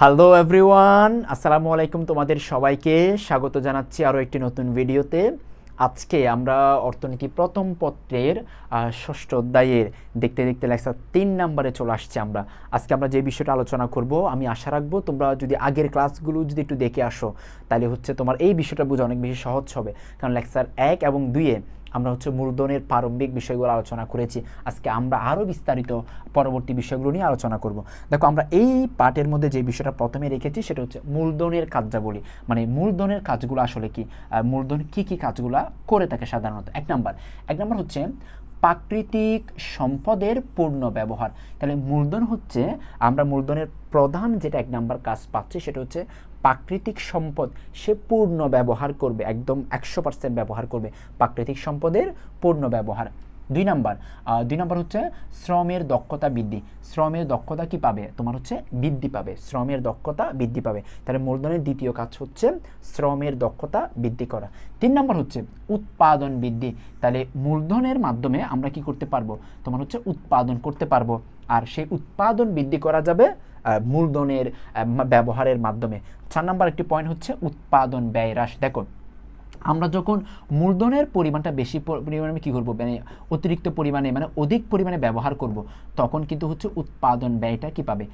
Hello everyone আসসালামু আলাইকুম তোমাদের সবাইকে। স্বাগত জানাচ্ছি আরও একটি নতুন ভিডিওতে। আজকে আমরা অর্থনীতি প্রথম পত্রের ষষ্ঠ অধ্যায়ের দেখতে দেখতে লেখা তিন নম্বরে চলে আসছে আমরা। আজকে আমরা যে বিষয়টা আলোচনা করব, আমি আশা রাখব তোমরা যদি আগের ক্লাসগুলো যদি একটু দেখে আসো, তাহলে হচ্ছে তোমার এই বিষয়টা বোঝা অনেক বেশি সহজ হবে। কারণ লেকচার এক এবং দুইয়ে আমরা হচ্ছে মূলধনের প্রারম্ভিক বিষয়গুলো আলোচনা করেছি। আজকে আমরা আরও বিস্তারিত পরবর্তী বিষয়গুলো নিয়ে আলোচনা করব। দেখো, আমরা এই পার্টের মধ্যে যে বিষয়টা প্রথমে রেখেছি সেটা হচ্ছে মূলধনের কার্যাবলী। মানে মূলধনের কাজগুলো আসলে কি? মূলধন কি কি কাজগুলো করে থাকে সাধারণত? এক নাম্বার। এক নাম্বার হচ্ছে প্রাকৃতিক সম্পদের পূর্ণ ব্যবহার। তাহলে মূলধন হচ্ছে, আমরা মূলধনের প্রধান যেটা এক নাম্বার কাজ পাচ্ছি সেটা হচ্ছে প্রাকৃতিক সম্পদ সে পূর্ণ ব্যবহার করবে, একদম একশো পার্সেন্ট ব্যবহার করবে। প্রাকৃতিক সম্পদের পূর্ণ ব্যবহার। দুই নাম্বার দুই নাম্বার হচ্ছে শ্রমের দক্ষতা বৃদ্ধি। শ্রমের দক্ষতা কি পাবে? তোমার হচ্ছে বৃদ্ধি পাবে। শ্রমের দক্ষতা বৃদ্ধি পাবে। তাহলে মূলধনের দ্বিতীয় কাজ হচ্ছে শ্রমের দক্ষতা বৃদ্ধি করা। তিন নাম্বার হচ্ছে উৎপাদন বৃদ্ধি। তাহলে মূলধনের মাধ্যমে আমরা কি করতে পারব? তোমার হচ্ছে উৎপাদন করতে পারব। আর সেই উৎপাদন বৃদ্ধি করা যাবে মূলধনের ব্যবহারের মাধ্যমে। চার নাম্বার একটি পয়েন্ট হচ্ছে উৎপাদন ব্যয় হ্রাস। দেখো আমরা যখন মূলধনের পরিমাণটা বেশি পরিমাণে কী করব? মানে অতিরিক্ত পরিমাণে মানে অধিক পরিমাণে ব্যবহার করব, তখন কিন্তু হচ্ছে উৎপাদন ব্যয়টা কি পাবে?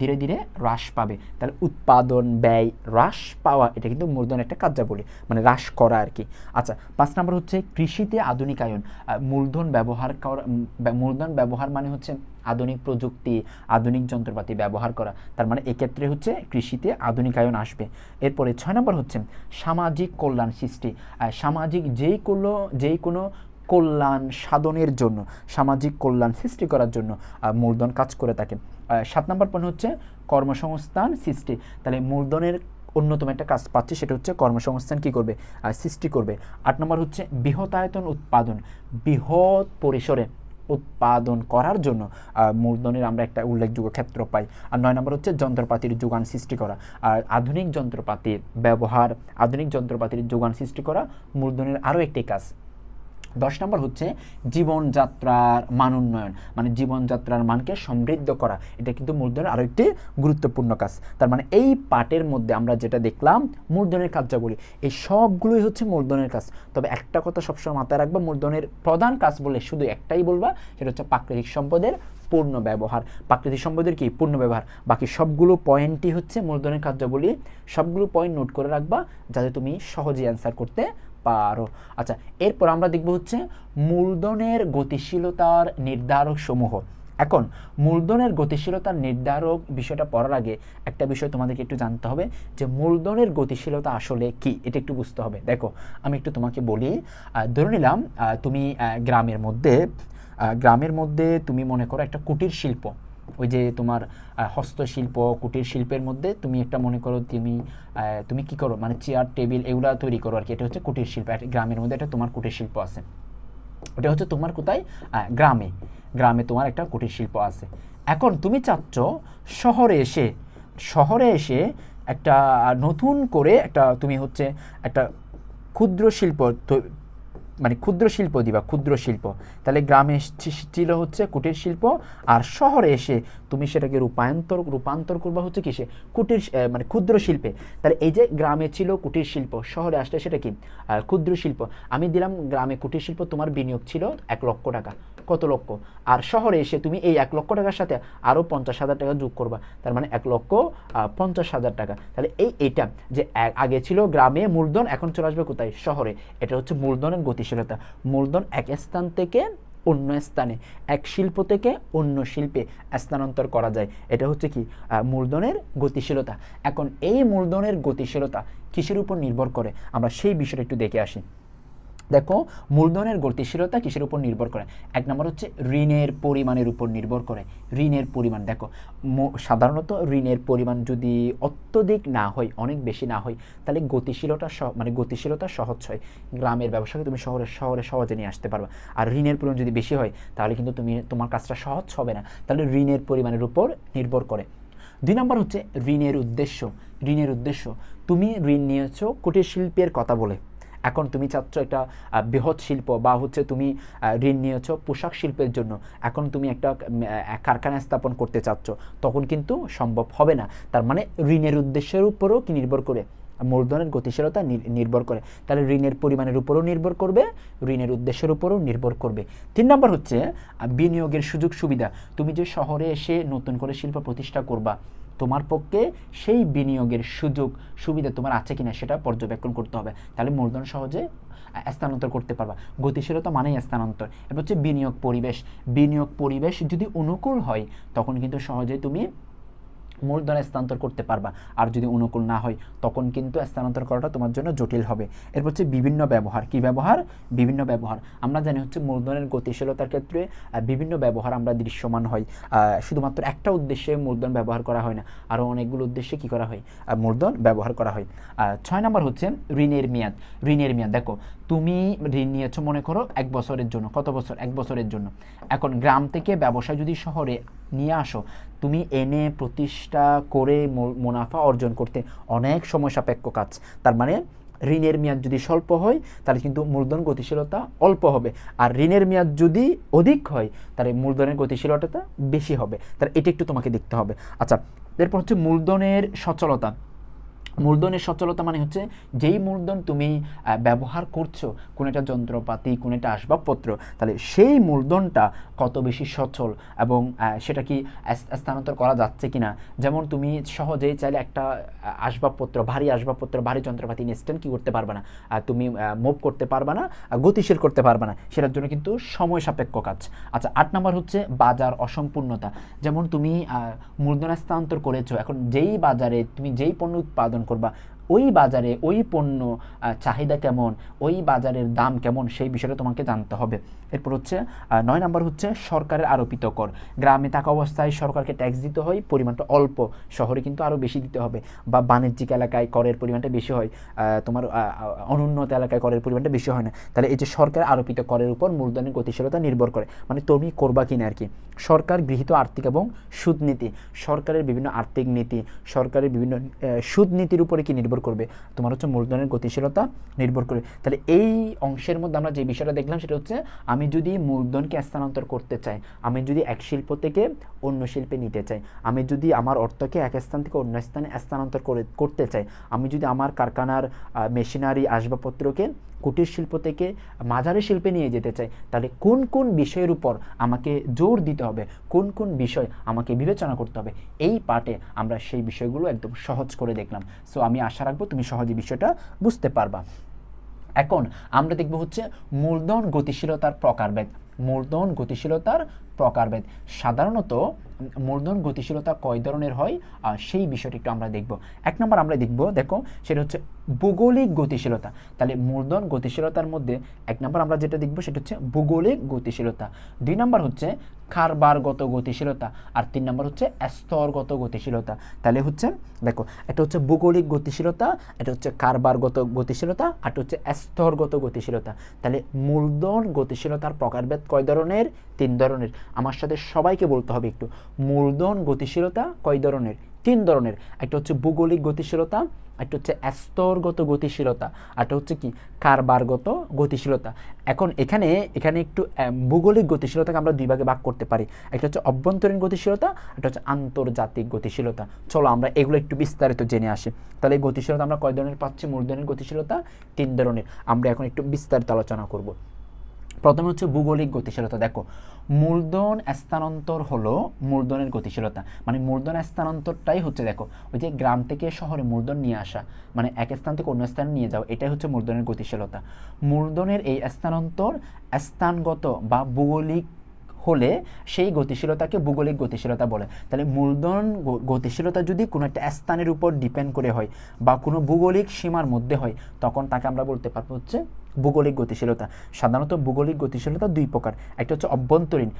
ধীরে ধীরে হ্রাস পাবে। তাহলে উৎপাদন ব্যয় হ্রাস পাওয়া, এটা কিন্তু মূলধনের একটা কার্যাবলী মানে হ্রাস করা আর কি। আচ্ছা পাঁচ নম্বর হচ্ছে কৃষিতে আধুনিকায়ন। মূলধন ব্যবহার করা মূলধন ব্যবহার মানে হচ্ছে আধুনিক প্রযুক্তি, আধুনিক যন্ত্রপাতি ব্যবহার করা। তার মানে এক্ষেত্রে হচ্ছে কৃষিতে আধুনিকায়ন আসবে। এরপরে ছয় নম্বর হচ্ছে সামাজিক কল্যাণ সৃষ্টি। সামাজিক যেই কোনো যেই কোনো কল্যাণ সাধনের জন্য, সামাজিক কল্যাণ সৃষ্টি করার জন্য মূলধন কাজ করে থাকে। সাত নম্বর পয়েন্ট হচ্ছে কর্মসংস্থান সৃষ্টি। তাহলে মূলধনের অন্যতম একটা কাজ পাচ্ছি, সেটা হচ্ছে কর্মসংস্থান কি করবে? সৃষ্টি করবে। আট নম্বর হচ্ছে বৃহতায়তন উৎপাদন। বৃহৎ পরিসরে উৎপাদন করার জন্য মূলধনের আমরা একটা উল্লেখযোগ্য ক্ষেত্র পাই। আর নয় নম্বর হচ্ছে যন্ত্রপাতির যোগান সৃষ্টি করা। আর আধুনিক যন্ত্রপাতির ব্যবহার, আধুনিক যন্ত্রপাতির যোগান সৃষ্টি করা মূলধনের আরও একটি কাজ। দশ নম্বর হচ্ছে জীবনযাত্রার মান উন্নয়ন মানে জীবনযাত্রার মানকে সমৃদ্ধ করা। এটা কিন্তু মূলধনের আরও একটি গুরুত্বপূর্ণ কাজ। তার মানে এই পাটের মধ্যে আমরা যেটা দেখলাম, মূলধনের কার্যাবলী এই সবগুলোই হচ্ছে মূলধনের কাজ। তবে একটা কথা সবসময় মাথায় রাখবা, মূলধনের প্রধান কাজ বলে শুধু একটাই বলবা, সেটা হচ্ছে প্রাকৃতিক সম্পদের পূর্ণ ব্যবহার। প্রাকৃতিক সম্পদের কি? পূর্ণ ব্যবহার। বাকি সবগুলো পয়েন্টই হচ্ছে মূলধনের কার্যাবলী সবগুলো পয়েন্ট নোট করে রাখবা যাতে তুমি সহজে অ্যান্সার করতে পারো। আচ্ছা এরপর আমরা দেখব হচ্ছে মূলধনের গতিশীলতার নির্ধারক সমূহ। এখন, মূলধনের গতিশীলতার নির্ধারক বিষয়টা পড়ার আগে একটা বিষয় তোমাদেরকে একটু জানতে হবে যে মূলধনের গতিশীলতা আসলে কি? এটা একটু বুঝতে হবে। দেখো, আমি একটু তোমাকে বলি। ধরে নিলাম তুমি গ্রামের মধ্যে গ্রামের মধ্যে তুমি মনে করো একটা কুটির শিল্প। ওই যে তোমার হস্তশিল্প, কুটির শিল্পের মধ্যে তুমি একটা মনে করো তুমি তুমি কি করো? মানে চেয়ার টেবিল এগুলো তৈরি করো আর কি। এটা হচ্ছে কুটির শিল্প। গ্রামের মধ্যে একটা তোমার কুটির শিল্প আছে। ওটা হচ্ছে তোমার কোথায়? গ্রামে। গ্রামে তোমার একটা কুটির শিল্প আছে। এখন তুমি চাচ্ছ শহরে এসে শহরে এসে একটা নতুন করে একটা তুমি হচ্ছে একটা ক্ষুদ্র শিল্প মানে ক্ষুদ্র শিল্প দিবা ক্ষুদ্র শিল্প। তাহলে গ্রামে ছিল হচ্ছে কুটির শিল্প আর শহরে এসে তুমি সেটাকে রূপান্তর রূপান্তর করবা হচ্ছে কিসে কুটির মানে ক্ষুদ্র শিল্পে। তাহলে এই যে গ্রামে ছিল কুটির শিল্প, শহরে আসলে সেটা কি? ক্ষুদ্র শিল্প। আমি দিলাম গ্রামে কুটির শিল্প, তোমার বিনিয়োগ ছিল এক লক্ষ টাকা। কত লক্ষ? আর শহরে এসে তুমি এই এক লক্ষ টাকার সাথে আরও পঞ্চাশ হাজার টাকা যোগ করবা। তার মানে এক লক্ষ পঞ্চাশ হাজার টাকা। তাহলে এই এইটা যে আগে ছিল গ্রামে মূলধন, এখন চলে আসবে কোথায়? শহরে। এটা হচ্ছে মূলধনের গতিশীলতা। মূলধন এক স্থান থেকে অন্য স্থানে, এক শিল্প থেকে অন্য শিল্পে স্থানান্তর করা যায়। এটা হচ্ছে কি? মূলধনের গতিশীলতা। এখন এই মূলধনের গতিশীলতা কিসের উপর নির্ভর করে? আমরা সেই বিষয়টা একটু দেখে আসি। দেখো, মূলধনের গতিশীলতা কিসের উপর নির্ভর করে? এক নম্বর হচ্ছে ঋণের পরিমাণের উপর নির্ভর করে। ঋণের পরিমাণ, দেখো সাধারণত ঋণের পরিমাণ যদি অত্যধিক না হয়, অনেক বেশি না হয়, তাহলে গতিশীলতা মানে গতিশীলতা সহজ হয়। গ্রামের ব্যবসাকে তুমি শহরে শহরে সহজে নিয়ে আসতে পারবে। আর ঋণের পরিমাণ যদি বেশি হয়, তাহলে কিন্তু তুমি, তোমার কাজটা সহজ হবে না। তাহলে ঋণের পরিমাণের উপর নির্ভর করে। দুই নম্বর হচ্ছে ঋণের উদ্দেশ্য। ঋণের উদ্দেশ্য, তুমি ঋণ নিয়েছো কুটির শিল্পের কথা বলে। এখন তুমি চাচ্ছ একটা বৃহৎ শিল্প বা হচ্ছে তুমি ঋণ নিয়েছো পোশাক শিল্পের জন্য, এখন তুমি একটা কারখানা স্থাপন করতে চাচ্ছ, তখন কিন্তু সম্ভব হবে না। তার মানে ঋণের উদ্দেশ্যের উপরও কি নির্ভর করে? মূলধনের গতিশীলতা নির্ভর করে। তাহলে ঋণের পরিমাণের উপরও নির্ভর করবে, ঋণের উদ্দেশ্যের উপরও নির্ভর করবে। তিন নম্বর হচ্ছে বিনিয়োগের সুযোগ সুবিধা। তুমি যে শহরে এসে নতুন করে শিল্প প্রতিষ্ঠা করবা তোমার পক্ষে সেই বিনিয়োগের সুযোগ, সুবিধা তোমার আছে কিনা সেটা পর্যবেক্ষণ করতে হবে। তাহলে মূলধন সহজে স্থানান্তর করতে পারবা। গতিশীলতা মানেই স্থানান্তর। এবার হচ্ছে বিনিয়োগ পরিবেশ। বিনিয়োগ পরিবেশ যদি অনুকূল হয়, তখন কিন্তু সহজে তুমি মূলধন স্থানান্তর করতে পারবা। আর যদি অনুকূল না হয়, তখন কিন্তু স্থানান্তর করাটা তোমার জন্য জটিল হবে। এরপর হচ্ছে বিভিন্ন ব্যবহার। কি ব্যবহার? বিভিন্ন ব্যবহার। আমরা জানি হচ্ছে মূলধনের গতিশীলতার ক্ষেত্রে বিভিন্ন ব্যবহার আমরা দৃশ্যমান হয়। শুধুমাত্র একটা উদ্দেশ্যে মূলধন ব্যবহার করা হয় না। আরও অনেকগুলো উদ্দেশ্যে কি করা হয়? মূলধন ব্যবহার করা হয়। ছয় নম্বর হচ্ছে ঋণের মেয়াদ। ঋণের মেয়াদ। দেখো তুমি ঋণ নিয়েছো, মনে করো এক বছরের জন্য, কত বছর? এক বছরের জন্য। এখন গ্রাম থেকে ব্যবসা যদি শহরে নিয়ে আসো, তুমি এনে প্রতিষ্ঠা করে মুনাফা অর্জন করতে অনেক সময় সাপেক্ষ কাজ। তার মানে ঋণের মেয়াদ যদি স্বল্প হয়, তাহলে কিন্তু মূলধন গতিশীলতা অল্প হবে। আর ঋণের মেয়াদ যদি অধিক হয়, তাহলে মূলধনের গতিশীলতাটা বেশি হবে। তাহলে এটা একটু তোমাকে দেখতে হবে। আচ্ছা এরপর হচ্ছে মূলধনের সচলতা। মূলধনের সচলতা মানে হচ্ছে যেই মূলধন তুমি ব্যবহার করছ কোনো একটা যন্ত্রপাতি কোনো একটা আসবাবপত্র, তাহলে সেই মূলধনটা কত বেশি সচল এবং সেটা কি স্থানান্তর করা যাচ্ছে কিনা? যেমন তুমি সহজেই চাইলে একটা আসবাবপত্র, ভারী আসবাবপত্র, ভারী যন্ত্রপাতি ইনস্ট্যান্ট কি করতে পারবে না। তুমি মুভ করতে পারবে না গতিশীল করতে পারবে না। সেটার জন্য কিন্তু সময় সাপেক্ষ কাজ। আচ্ছা আট নম্বর হচ্ছে বাজার অসম্পূর্ণতা। যেমন তুমি মূলধন স্থানান্তর করেছ, এখন যেই বাজারে তুমি যেই পণ্য উৎপাদন করবা। ওই বাজারে ওই পণ্য চাহিদা কেমন, ওই বাজারের দাম কেমন, সেই বিষয়টা তোমাকে জানতে হবে। এরপর হচ্ছে নয় নম্বর হচ্ছে সরকারের আরোপিত কর। গ্রামে থাকা অবস্থায় সরকারকে ট্যাক্স দিতে হয়, পরিমাণটা অল্প, শহরে কিন্তু আরও বেশি দিতে হবে। বা বাণিজ্যিক এলাকায় করের পরিমাণটা বেশি হয় তোমার অনুন্নত এলাকায় করের পরিমাণটা বেশি হয় না। তাহলে এই যে সরকার আরোপিত করের উপর মূলধনের গতিশীলতা নির্ভর করে মানে তুমি করবা কিনা আর কি। সরকার গৃহীত আর্থিক এবং সুদ নীতি সরকারের বিভিন্ন আর্থিক নীতি, সরকারের বিভিন্ন সুদ নীতির উপরে কি নির্ভর করবে, তোমার হচ্ছে মূলধনের গতিশীলতা নির্ভর করে। তাহলে এই অংশের মধ্যে আমরা যে বিষয়টা দেখলাম সেটা হচ্ছে, আমি যদি মূলধনকে স্থানান্তর করতে চাই, আমি যদি এক শিল্প থেকে অন্য শিল্পে নিতে চাই, আমি যদি আমার অর্থকে এক স্থান থেকে অন্য স্থানে স্থানান্তর করে, করতে চাই, আমি যদি আমার কারখানার মেশিনারি আসবাবপত্রকে কুটির শিল্প থেকে মাঝারি শিল্পে নিয়ে যেতে চাই, তাহলে কোন কোন বিষয়ের উপর আমাকে জোর দিতে হবে? কোন কোন বিষয় আমাকে বিবেচনা করতে হবে? এই পার্টে আমরা সেই বিষয়গুলো একদম সহজ করে দেখলাম। সো আমি আশা রাখব তুমি সহজে বিষয়টা বুঝতে পারবা। এখন আমরা দেখব হচ্ছে মূলধন গতিশীলতার প্রকারভেদ। মূলধন গতিশীলতার প্রকারভেদ। সাধারণত মূলধন গতিশীলতা কয় ধরনের হয়? সেই বিষয়টি একটু আমরা দেখব। এক নম্বর আমরা দেখব, দেখো, সেটা হচ্ছে ভূগোলিক গতিশীলতা। তাহলে মূলধন গতিশীলতার মধ্যে এক নম্বর আমরা যেটা দেখব, সেটা হচ্ছে ভূগোলিক গতিশীলতা। দুই নম্বর হচ্ছে কারবারগত গতিশীলতা। আর তিন নম্বর হচ্ছে স্তরগত গতিশীলতা। তাহলে হচ্ছে, দেখো, এটা হচ্ছে ভূগোলিক গতিশীলতা, এটা হচ্ছে কারবারগত গতিশীলতা, আর হচ্ছে স্তরগত গতিশীলতা। তাহলে মূলধন গতিশীলতার প্রকারভেদ কয় ধরনের? তিন ধরনের। আমার সাথে সবাইকে বলতে হবে একটু। মূলধন, গতিশীলতা কয় ধরনের? তিন ধরনের। একটা হচ্ছে ভূগোলিক গতিশীলতা, একটা হচ্ছে স্তরগত গতিশীলতা একটা হচ্ছে কি? কারবারগত গতিশীলতা। এখন এখানে এখানে একটু ভূগোলিক গতিশীলতাকে আমরা দুই ভাগে ভাগ করতে পারি। একটা হচ্ছে অভ্যন্তরীণ গতিশীলতা একটা হচ্ছে আন্তর্জাতিক গতিশীলতা। চলো আমরা এগুলো একটু বিস্তারিত জেনে আসি। তাহলে গতিশীলতা আমরা কয় ধরনের পাচ্ছি? মূলধনের গতিশীলতা, তিন ধরনের। আমরা এখন একটু বিস্তারিত আলোচনা করব। প্রথমে হচ্ছে ভূগোলিক গতিশীলতা। দেখো, মূলধন স্থানান্তর হলো মূলধনের গতিশীলতা। মানে মূলধন স্থানান্তরটাই হচ্ছে, দেখো, ওই যে গ্রাম থেকে শহরে মূলধন নিয়ে আসা মানে এক স্থান থেকে অন্য স্থানে নিয়ে যাওয়া, এটাই হচ্ছে মূলধনের গতিশীলতা। মূলধনের এই স্থানান্তর স্থানগত বা ভূগোলিক হলে সেই গতিশীলতাকে ভূগোলিক গতিশীলতা বলে। তাহলে মূলধন গতিশীলতা যদি কোনো একটা স্থানের উপর ডিপেন্ড করে হয় বা কোনো ভূগোলিক সীমার মধ্যে হয়, তখন তাকে আমরা বলতে পারব হচ্ছে ভূগোলিক গতিশীলতা। সাধারণত ভূগোলিক গতিশীলতা দুই প্রকার। একটা হচ্ছে অভ্যন্তরীণ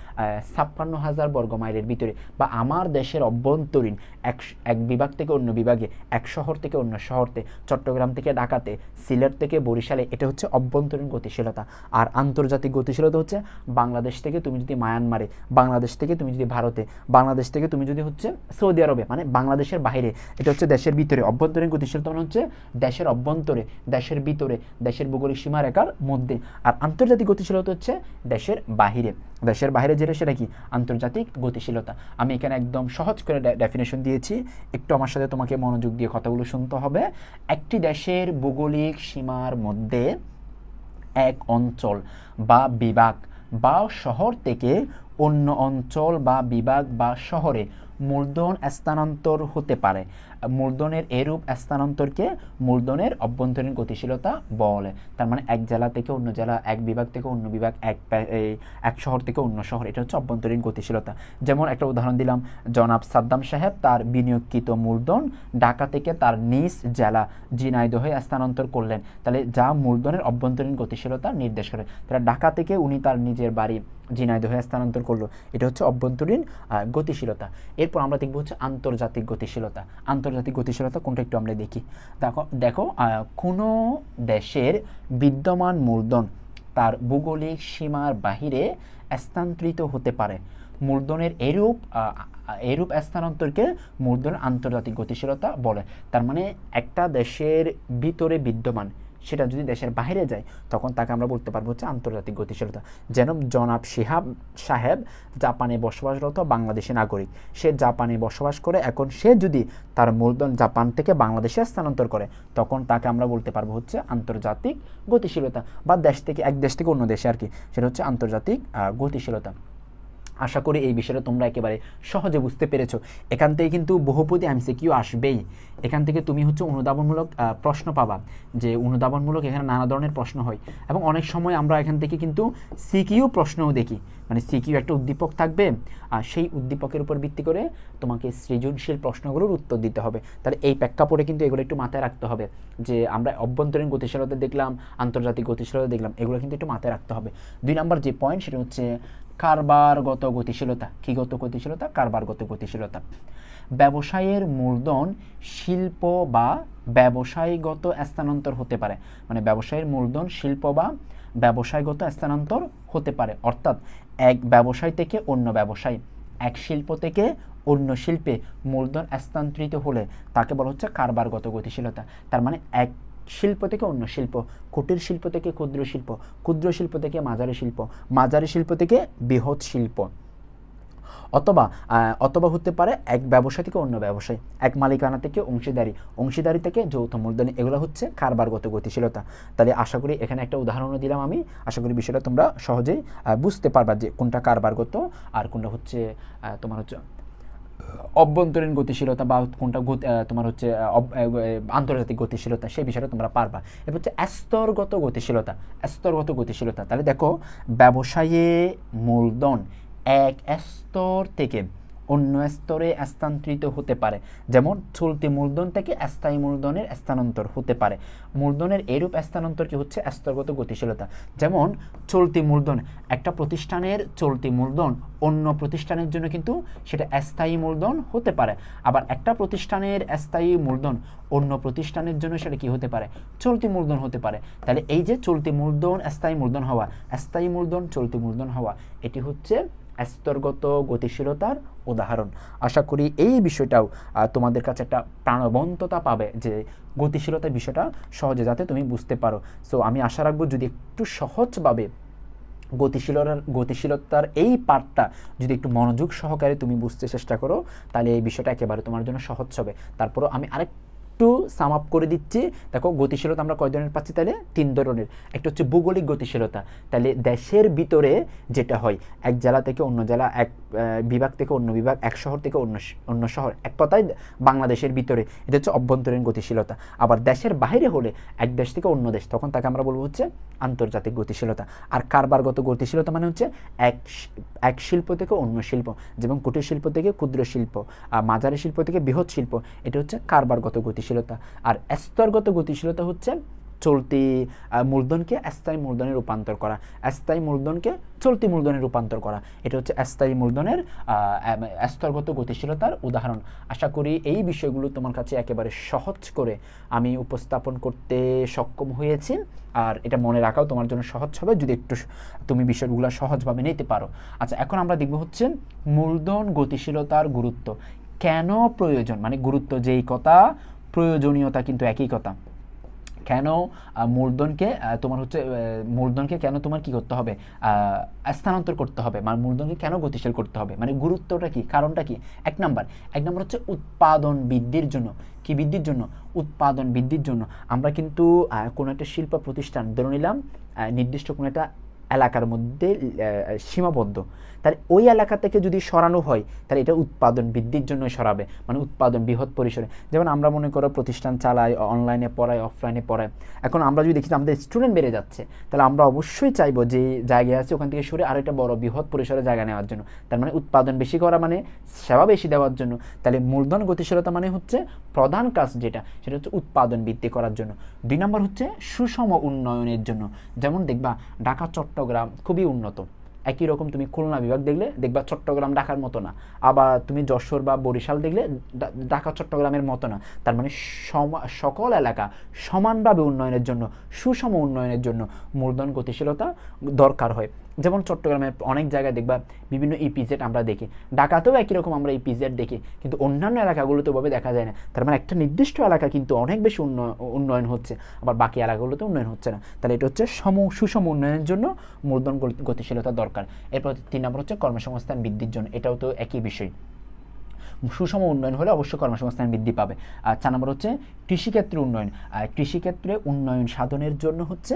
ছাপ্পান্ন হাজার বর্গ মাইলের ভিতরে বা আমার দেশের অভ্যন্তরীণ, এক এক বিভাগ থেকে অন্য বিভাগে, এক শহর থেকে অন্য শহরতে, চট্টগ্রাম থেকে ঢাকাতে, সিলেট থেকে বরিশালে, এটা হচ্ছে অভ্যন্তরীণ গতিশীলতা। আর আন্তর্জাতিক গতিশীলতা হচ্ছে বাংলাদেশ থেকে তুমি যদি মায়ানমারে, বাংলাদেশ থেকে তুমি যদি ভারতে, বাংলাদেশ থেকে তুমি যদি হচ্ছে সৌদি আরবে মানে বাংলাদেশের বাইরে, এটা হচ্ছে দেশের ভিতরে। অভ্যন্তরীণ গতিশীলতা মানে হচ্ছে দেশের অভ্যন্তরে, দেশের ভিতরে, দেশের ভূগোলিক সীমারেখার মধ্যে। আর আন্তর্জাতিক গতিশীলতা হচ্ছে দেশের বাহিরে। দেশের বাইরে যেটা, সেটা কি? আন্তর্জাতিক গতিশীলতা। আমি এখানে একদম সহজ করে ডেফিনেশন দিয়েছি। একটু আমার সাথে তোমাকে মনোযোগ দিয়ে কথাগুলো শুনতে হবে। একটি দেশের ভৌগোলিক সীমার মধ্যে এক অঞ্চল বা বিভাগ বা শহর থেকে অন্য অঞ্চল বা বিভাগ বা শহরে মূলধন স্থানান্তর হতে পারে। মূলধনের এরূপ স্থানান্তরকে মূলধনের অভ্যন্তরীণ গতিশীলতা বলে। তার মানে এক জেলা থেকে অন্য জেলা, এক বিভাগ থেকে অন্য বিভাগ, এক এক শহর থেকে অন্য শহর, এটা হচ্ছে অভ্যন্তরীণ গতিশীলতা। যেমন একটা উদাহরণ দিলাম, জনাব সাদ্দাম সাহেব তার বিনিয়োগকৃত মূলধন ঢাকা থেকে তার নিজ জেলা ঝিনাইদহে স্থানান্তর করলেন। তাহলে যা মূলধনের অভ্যন্তরীণ গতিশীলতা নির্দেশ করে। তাহলে ঢাকা থেকে উনি তার নিজের বাড়ি ঝিনাইদহে স্থানান্তর করল। এটা হচ্ছে অভ্যন্তরীণ গতিশীলতা। এরপর আমরা দেখব হচ্ছে আন্তর্জাতিক গতিশীলতা। আন্তর্জাতিক গতিশীলতা কোনটা একটু আমরা দেখি। দেখো দেখো কোনো দেশের বিদ্যমান মূলধন তার ভৌগোলিক সীমার বাহিরে স্থানান্তরিত হতে পারে। মূলধনের এরূপ এরূপ স্থানান্তরকে মূলধন আন্তর্জাতিক গতিশীলতা বলে। তার মানে একটা দেশের ভিতরে বিদ্যমান সেটা যদি দেশের বাইরে যায়, তখন তাকে আমরা বলতে পারব হচ্ছে আন্তর্জাতিক গতিশীলতা। যেন জনাব শিহাব সাহেব জাপানে বসবাসরত বাংলাদেশি নাগরিক, সে জাপানে বসবাস করে, এখন সে যদি তার মূলধন জাপান থেকে বাংলাদেশে স্থানান্তর করে, তখন তাকে আমরা বলতে পারব হচ্ছে আন্তর্জাতিক গতিশীলতা, বা দেশ থেকে, এক দেশ থেকে অন্য দেশে আর কি, সেটা হচ্ছে আন্তর্জাতিক গতিশীলতা। আশা করি এই বিষয়টা তোমরা একেবারে সহজে বুঝতে পেরেছ। এখান থেকে কিন্তু বহুপদী এমসিকিউ আসবেই। এখান থেকে তুমি হচ্ছে অনুধাবনমূলক আহ, প্রশ্ন পাবা যে অনুধাবনমূলক এখানে নানা ধরনের প্রশ্ন হয় এবং অনেক সময় আমরা এখান থেকে কিন্তু সিকিউ প্রশ্নও দেখি। মানে সিকিউ একটা উদ্দীপক থাকবে আর সেই উদ্দীপকের উপর ভিত্তি করে তোমাকে সৃজনশীল প্রশ্নগুলোর উত্তর দিতে হবে। তাহলে এই প্রেক্ষাপটে কিন্তু এগুলো একটু মাথায় রাখতে হবে যে আমরা অভ্যন্তরীণ গতিশীলতা দেখলাম আন্তর্জাতিক গতিশীলতা দেখলাম এগুলো কিন্তু একটু মাথায় রাখতে হবে। দুই নম্বর যে পয়েন্ট সেটা হচ্ছে কারবারগত গতিশীলতা। কী গত গতিশীলতা? কারবারগত গতিশীলতা। ব্যবসায়ের মূলধন শিল্প বা ব্যবসায়ীগত স্থানান্তর হতে পারে। মানে ব্যবসায়ের মূলধন শিল্প বা ব্যবসায়গত স্থানান্তর হতে পারে। অর্থাৎ এক ব্যবসায় থেকে অন্য ব্যবসায়। এক শিল্প থেকে অন্য শিল্পে মূলধন স্থানান্তরিত হলে তাকে বলা হচ্ছে কারবারগত গতিশীলতা। তার মানে এক শিল্প থেকে অন্য শিল্প, কুটির শিল্প থেকে ক্ষুদ্র শিল্প ক্ষুদ্র শিল্প থেকে মাঝারি শিল্প মাঝারি শিল্প থেকে বৃহৎ শিল্প। অথবা অথবা হতে পারে এক ব্যবসা থেকে অন্য ব্যবসায়, এক মালিকানা থেকে অংশীদারি অংশীদারি থেকে যৌথ মূলধনী, এগুলো হচ্ছে কারবারগত গতিশীলতা। তাহলে আশা করি এখানে একটা উদাহরণও দিলাম আমি, আশা করি বিষয়টা তোমরা সহজেই বুঝতে পারবা যে কোনটা কারবারগত আর কোনটা হচ্ছে তোমার হচ্ছে অভ্যন্তরীণ গতিশীলতা বা কোনটা তোমার হচ্ছে আন্তর্জাতিক গতিশীলতা, সেই বিষয়টা তোমরা পারবা। এবার হচ্ছে স্তরগত গতিশীলতা স্তরগত গতিশীলতা। তাহলে দেখো, ব্যবসায়ে মূলধন এক স্তর থেকে অন্য স্তরে স্থানান্তরিত হতে পারে। যেমন চলতি মূলধন থেকে স্থায়ী মূলধনের স্থানান্তর হতে পারে। মূলধনের এরূপ স্থানান্তর কি হচ্ছে? স্তরগত গতিশীলতা। যেমন চলতি মূলধন, একটা প্রতিষ্ঠানের চলতি মূলধন অন্য প্রতিষ্ঠানের জন্য কিন্তু সেটা স্থায়ী মূলধন হতে পারে। আবার একটা প্রতিষ্ঠানের স্থায়ী মূলধন অন্য প্রতিষ্ঠানের জন্য সেটা কি হতে পারে? চলতি মূলধন হতে পারে। তাহলে এই যে চলতি মূলধন, স্থায়ী মূলধন হওয়া, স্থায়ী মূলধন, চলতি মূলধন হওয়া, এটি হচ্ছে স্তরগত গতিশীলতার উদাহরণ। আশা করি এই বিষয়টাও তোমাদের কাছে একটা প্রাণবন্ততা পাবে যে গতিশীলতার বিষয়টা সহজে যাতে তুমি বুঝতে পারো। সো আমি আশা রাখব যদি একটু সহজভাবে গতিশীলতার গতিশীলতার এই পার্টটা যদি একটু মনোযোগ সহকারে তুমি বুঝতে চেষ্টা করো, তাহলে এই বিষয়টা একেবারে তোমার জন্য সহজ হবে। তারপরও আমি আরেকটু সাম আপ করে দিচ্ছি। দেখো, গতিশীলতা আমরা কয় ধরনের পাচ্ছি তাহলে তিন ধরনের। একটা হচ্ছে ভৌগোলিক গতিশীলতা। তাহলে দেশের ভিতরে যেটা হয়, এক জেলা থেকে অন্য জেলা, এক বিভাগ থেকে অন্য বিভাগ, এক শহর থেকে অন্য অন্য শহর, এক কথায় বাংলাদেশের ভিতরে। এটা হচ্ছে অভ্যন্তরীণ গতিশীলতা। আবার দেশের বাইরে হলে এক দেশ থেকে অন্য দেশ, তখন তাকে আমরা বলব হচ্ছে আন্তর্জাতিক গতিশীলতা। আর কারবারগত গতিশীলতা মানে হচ্ছে এক এক শিল্প থেকে অন্য শিল্প, যেমন কুটির শিল্প থেকে ক্ষুদ্র শিল্প মাঝারি শিল্প থেকে বৃহৎ শিল্প। এটা হচ্ছে কারবারগত গতিশীলতা। আর স্তরগত গতিশীলতা হচ্ছে চলতি মূলধনকে স্থায়ী মূলধনে রূপান্তর করা। স্থায়ী মূলধনকে চলতি মূলধনে রূপান্তর করা। এটা হচ্ছে স্থায়ী মূলধনের স্তরগত গতিশীলতার উদাহরণ। আশা করি এই বিষয়গুলো তোমার কাছে একেবারে সহজ করে আমি উপস্থাপন করতে সক্ষম হয়েছি। আর এটা মনে রাখাও তোমার জন্য সহজ হবে যদি একটু তুমি বিষয়গুলো সহজভাবে নিতে পারো। আচ্ছা এখন আমরা দেখব হচ্ছে মূলধন গতিশীলতার গুরুত্ব। কেন প্রয়োজন? মানে গুরুত্ব যেই কথা প্রয়োজনীয়তা কিন্তু একই কথা। কেন মূলধনকে তোমার হচ্ছে মূলধনকে কেন তোমার কি করতে হবে? স্থানান্তর করতে হবে। মানে মূলধনকে কেন গতিশীল করতে হবে? মানে গুরুত্বটা কি? কারণটা কি? এক নাম্বার। এক নাম্বার হচ্ছে উৎপাদন বৃদ্ধির জন্য। কি বৃদ্ধির জন্য? উৎপাদন বৃদ্ধির জন্য। আমরা কিন্তু কোনো একটা শিল্প প্রতিষ্ঠান ধরে নিলাম নির্দিষ্ট কোনো একটা এলাকার মধ্যে সীমাবদ্ধ। তাহলে ওই এলাকা থেকে যদি সরানো হয়, তাহলে এটা উৎপাদন বৃদ্ধির জন্য সরাবে মানে উৎপাদন বৃহৎ পরিসরে। যেমন আমরা মনে করো প্রতিষ্ঠান চালাই অনলাইনে পড়াই অফলাইনে পড়াই এখন আমরা যদি দেখি আমাদের স্টুডেন্ট বেড়ে যাচ্ছে, তাহলে আমরা অবশ্যই চাইব যে জায়গায় আছে ওখান থেকে সরে আরও একটা বড় বৃহৎ পরিসরে জায়গা নেওয়ার জন্য। তার মানে উৎপাদন বেশি করা মানে সেবা বেশি দেওয়ার জন্য। তাহলে মূলধন গতিশীলতা মানে হচ্ছে প্রধান কাজ যেটা, সেটা হচ্ছে উৎপাদন বৃদ্ধি করার জন্য। দুই নম্বর হচ্ছে সুষম উন্নয়নের জন্য। যেমন দেখবা ঢাকা, চট্টগ্রাম খুবই উন্নত। একই রকম তুমি খুলনা বিভাগ দেখলে, দেখবা চট্টগ্রাম ঢাকার মতো না। আবার তুমি যশোর বা বরিশাল দেখলে ঢাকা চট্টগ্রামের মতো না। তার মানে সকল এলাকা সমানভাবে উন্নয়নের জন্য, সুষম উন্নয়নের জন্য মূলধন গতিশীলতা দরকার হয়। যেমন চট্টগ্রামের অনেক জায়গায় দেখবা বিভিন্ন ইপিজেড আমরা দেখি। ঢাকাতেও একই রকম আমরা ইপিজেড দেখি, কিন্তু অন্যান্য এলাকাগুলোতে ওভাবে দেখা যায় না। তার মানে একটা নির্দিষ্ট এলাকা কিন্তু অনেক বেশি উন্নয়ন উন্নয়ন হচ্ছে, আবার বাকি এলাকাগুলোতে উন্নয়ন হচ্ছে না। তাহলে এটা হচ্ছে সম, সুষম উন্নয়নের জন্য মূলধন গতিশীলতা দরকার। এরপর তিন নম্বর হচ্ছে কর্মসংস্থান বৃদ্ধির জন্য, এটাও তো একই বিষয়। সুষম উন্নয়ন হলে অবশ্যই কর্মসংস্থান বৃদ্ধি পাবে। আর চার নম্বর হচ্ছে কৃষিক্ষেত্রে উন্নয়ন। কৃষিক্ষেত্রে উন্নয়ন সাধনের জন্য হচ্ছে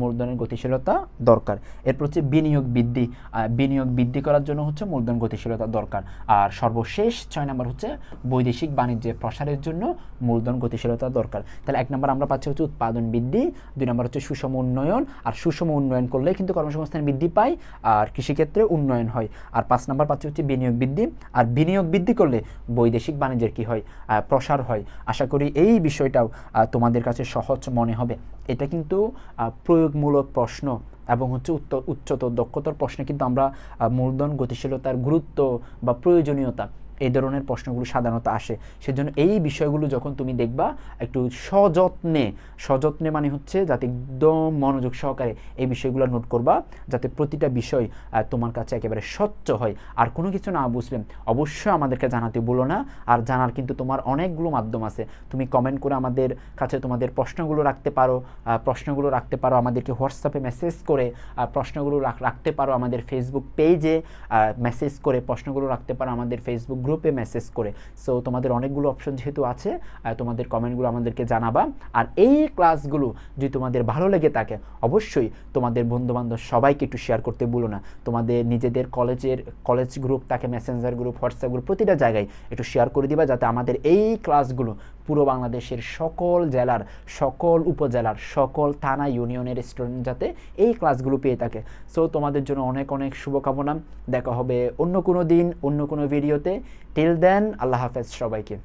মূলধনের গতিশীলতা দরকার। এরপর হচ্ছে বিনিয়োগ বৃদ্ধি। বিনিয়োগ বৃদ্ধি করার জন্য হচ্ছে মূলধন গতিশীলতা দরকার। আর সর্বশেষ ছয় নম্বর হচ্ছে বৈদেশিক বাণিজ্যের প্রসারের জন্য মূলধন গতিশীলতা দরকার। তাহলে এক নম্বর আমরা পাচ্ছি হচ্ছে উৎপাদন বৃদ্ধি, দুই নম্বর হচ্ছে সুষম উন্নয়ন। আর সুষম উন্নয়ন করলে কিন্তু কর্মসংস্থান বৃদ্ধি পায়, আর কৃষিক্ষেত্রে উন্নয়ন হয়। আর পাঁচ নম্বর পাচ্ছি হচ্ছে বিনিয়োগ বৃদ্ধি। আর বিনিয়োগ বৃদ্ধি করলে বৈদেশিক বাণিজ্যের কি হয় প্রসার হয়। আশা করি এই বিষয়টাও তোমাদের কাছে সহজ মনে হবে। এটা কিন্তু প্রয়োগমূলক প্রশ্ন এবং হচ্ছে উচ্চতর দক্ষতার প্রশ্নে কিন্তু আমরা মূলধন, গতিশীলতার গুরুত্ব বা প্রয়োজনীয়তা এই ধরনের প্রশ্নগুলো সাধারণত আসে। সেজন্য এই বিষয়গুলো যখন তুমি দেখবা, একটু সযত্নে সযত্নে মানে হচ্ছে যাতে একদম মনোযোগ সহকারে এই বিষয়গুলো নোট করবা, যাতে প্রতিটা বিষয় তোমার কাছে একেবারে স্বচ্ছ হয়। আর কোনো কিছু না বুঝলে অবশ্যই আমাদেরকে জানাতে বলো না। আর জানার কিন্তু তোমার অনেকগুলো মাধ্যম আছে। তুমি কমেন্ট করে আমাদের কাছে তোমাদের প্রশ্নগুলো রাখতে পারো প্রশ্নগুলো রাখতে পারো আমাদেরকে হোয়াটসঅ্যাপে মেসেজ করে প্রশ্নগুলো রাখ- রাখতে পারো আমাদের ফেসবুক পেজে মেসেজ করে প্রশ্নগুলো রাখতে পারো আমাদের ফেসবুক গ্রুপে মেসেজ করে। সো তোমাদের অনেকগুলো অপশন যেহেতু আছে তোমাদের কমেন্টগুলো আমাদেরকে জানাবা। আর এই ক্লাসগুলো যদি তোমাদের ভালো লেগে থাকে, অবশ্যই তোমাদের বন্ধুবান্ধব সবাইকে একটু শেয়ার করতে বলো না। তোমাদের নিজেদের কলেজের কলেজ গ্রুপ তাকে মেসেঞ্জার গ্রুপ হোয়াটসঅ্যাপ গ্রুপ প্রতিটা জায়গায় একটু শেয়ার করে দিবা, যাতে আমাদের এই ক্লাসগুলো পুরো বাংলাদেশের সকল জেলার, সকল উপজেলার, সকল থানা ইউনিয়নের স্টুডেন্ট যাতে এই ক্লাসগুলো পেয়ে থাকে। সো তোমাদের জন্য অনেক অনেক শুভকামনা। দেখা হবে অন্য কোনো দিন, অন্য কোনো ভিডিওতে টিল দেন আল্লাহ হাফেজ সবাইকে।